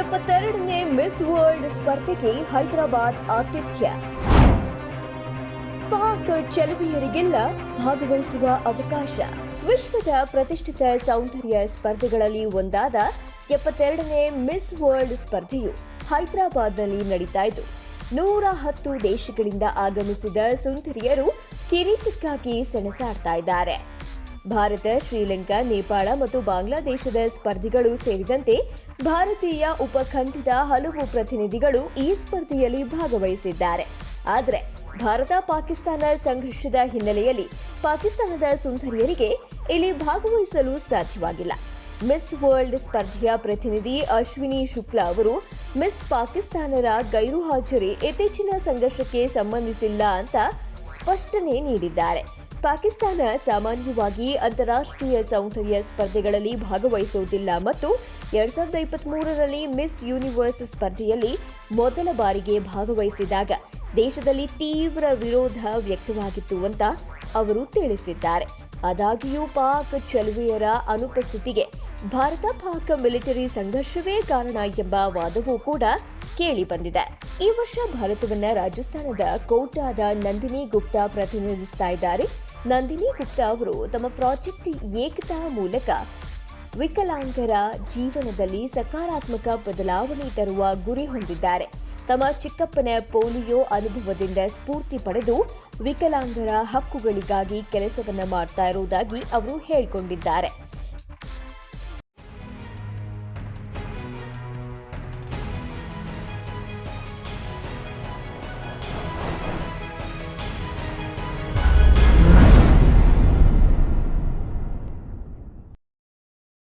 ಎಪ್ಪತ್ತೆರಡನೇ miss world ಸ್ಪರ್ಧೆಗೆ ಹೈದರಾಬಾದ್ ಆತಿಥ್ಯ. ಪಾಕ್ ಚೆಲುವೆಯರಿಗೆಲ್ಲ ಭಾಗವಹಿಸುವ ಅವಕಾಶ. ವಿಶ್ವದ ಪ್ರತಿಷ್ಠಿತ ಸೌಂದರ್ಯ ಸ್ಪರ್ಧೆಗಳಲ್ಲಿ ಒಂದಾದ ಎಪ್ಪತ್ತೆರಡನೇ ಮಿಸ್ ವರ್ಲ್ಡ್ ಸ್ಪರ್ಧೆಯು ಹೈದರಾಬಾದ್ನಲ್ಲಿ ನಡೀತಾ ಇದ್ದು, ನೂರ ಹತ್ತು ದೇಶಗಳಿಂದ ಆಗಮಿಸಿದ ಸುಂದರಿಯರು ಕಿರೀಟಕ್ಕಾಗಿ ಸೆಣಸಾಡ್ತಾ ಇದ್ದಾರೆ. ಭಾರತ, ಶ್ರೀಲಂಕಾ, ನೇಪಾಳ ಮತ್ತು ಬಾಂಗ್ಲಾದೇಶದ ಸ್ಪರ್ಧಿಗಳು ಸೇರಿದಂತೆ ಭಾರತೀಯ ಉಪಖಂಡದ ಹಲವು ಪ್ರತಿನಿಧಿಗಳು ಈ ಸ್ಪರ್ಧೆಯಲ್ಲಿ ಭಾಗವಹಿಸಿದ್ದಾರೆ. ಆದರೆ ಭಾರತ, ಪಾಕಿಸ್ತಾನ ಸಂಘರ್ಷದ ಹಿನ್ನೆಲೆಯಲ್ಲಿ ಪಾಕಿಸ್ತಾನದ ಸುಂದರಿಯರಿಗೆ ಇಲ್ಲಿ ಭಾಗವಹಿಸಲು ಸಾಧ್ಯವಾಗಿಲ್ಲ. ಮಿಸ್ ವರ್ಲ್ಡ್ ಸ್ಪರ್ಧೆಯ ಪ್ರತಿನಿಧಿ ಅಶ್ವಿನಿ ಶುಕ್ಲಾ ಅವರು, ಮಿಸ್ ಪಾಕಿಸ್ತಾನರ ಗೈರು ಹಾಜರಿ ಇತ್ತೀಚಿನ ಸಂಘರ್ಷಕ್ಕೆ ಸಂಬಂಧಿಸಿಲ್ಲ ಅಂತ ಸ್ಪಷ್ಟನೆ ನೀಡಿದ್ದಾರೆ. ಪಾಕಿಸ್ತಾನ ಸಾಮಾನ್ಯವಾಗಿ ಅಂತಾರಾಷ್ಟ್ರೀಯ ಸೌಂದರ್ಯ ಸ್ಪರ್ಧೆಗಳಲ್ಲಿ ಭಾಗವಹಿಸುವುದಿಲ್ಲ ಮತ್ತು ಎರಡ್ ಸಾವಿರದ ಇಪ್ಪತ್ತ್ಮೂರರಲ್ಲಿ ಮಿಸ್ ಯೂನಿವರ್ಸ್ ಸ್ಪರ್ಧೆಯಲ್ಲಿ ಮೊದಲ ಬಾರಿಗೆ ಭಾಗವಹಿಸಿದಾಗ ದೇಶದಲ್ಲಿ ತೀವ್ರ ವಿರೋಧ ವ್ಯಕ್ತವಾಗಿತ್ತು ಅಂತ ಅವರು ತಿಳಿಸಿದ್ದಾರೆ. ಆದಾಗ್ಯೂ ಪಾಕ್ ಚಲುವೆಯರ ಅನುಪಸ್ಥಿತಿಗೆ ಭಾರತ ಪಾಕ್ ಮಿಲಿಟರಿ ಸಂಘರ್ಷವೇ ಕಾರಣ ಎಂಬ ವಾದವೂ ಕೂಡ ಕೇಳಿ ಬಂದಿದೆ. ಈ ವರ್ಷ ಭಾರತವನ್ನ ರಾಜಸ್ಥಾನದ ಕೋಟಾದ ನಂದಿನಿ ಗುಪ್ತಾ ಪ್ರತಿನಿಧಿಸ್ತಾ ಇದ್ದಾರೆ. ನಂದಿನಿ ಗುಪ್ತಾ ಅವರು ತಮ್ಮ ಪ್ರಾಜೆಕ್ಟ್ ಏಕತಾ ಮೂಲಕ ವಿಕಲಾಂಗರ ಜೀವನದಲ್ಲಿ ಸಕಾರಾತ್ಮಕ ಬದಲಾವಣೆ ತರುವ ಗುರಿ ಹೊಂದಿದ್ದಾರೆ. ತಮ್ಮ ಚಿಕ್ಕಪ್ಪನ ಪೋಲಿಯೋ ಅನುಭವದಿಂದ ಸ್ಫೂರ್ತಿ ಪಡೆದು ವಿಕಲಾಂಗರ ಹಕ್ಕುಗಳಿಗಾಗಿ ಕೆಲಸವನ್ನು ಮಾಡ್ತಾ ಇರುವುದಾಗಿ ಅವರು ಹೇಳಿಕೊಂಡಿದ್ದಾರೆ.